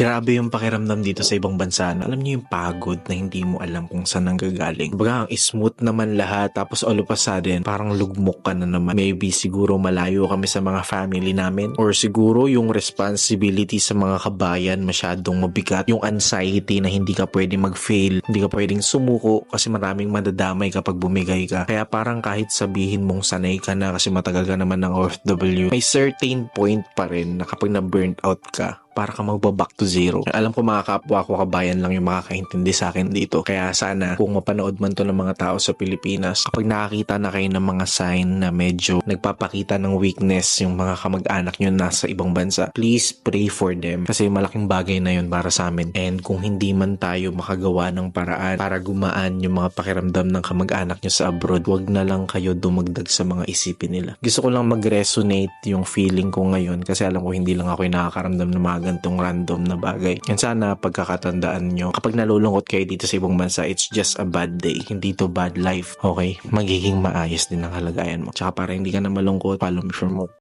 Grabe yung pakiramdam dito sa ibang bansa alam niyo yung pagod na hindi mo alam kung saan nanggagaling. Baga, ang smooth naman lahat tapos all of a sudden parang lugmok ka na naman. Maybe siguro malayo kami sa mga family namin or siguro yung responsibility sa mga kabayan masyadong mabigat. Yung anxiety na hindi ka pwede mag-fail, hindi ka pwedeng sumuko kasi maraming madadamay kapag bumigay ka. Kaya parang kahit sabihin mong sanay ka na kasi matagal ka naman ng OFW, may certain point pa rin na kapag na-burnt out ka, para ka magbaback to zero. Alam ko mga kapwa ko kabayan lang yung makakaintindi sa akin dito. Kaya sana kung mapanood man to ng mga tao sa Pilipinas, kapag nakakita na kayo ng mga sign na medyo nagpapakita ng weakness yung mga kamag-anak nyo nasa ibang bansa, please pray for them. Kasi malaking bagay na yun para sa amin. And kung hindi man tayo makagawa ng paraan para gumaan yung mga pakiramdam ng kamag-anak nyo sa abroad, wag na lang kayo dumagdag sa mga isipin nila. Gusto ko lang mag-resonate yung feeling ko ngayon kasi alam ko hindi lang ako yung nakakaramdam ng mga gantong random na bagay. And sana pagkakatandaan nyo, kapag nalulungkot kayo dito sa ibang bansa, it's just a bad day. Hindi to bad life. Okay? Magiging maayos din ang kalagayan mo. Tsaka para hindi ka na malungkot, follow me for more.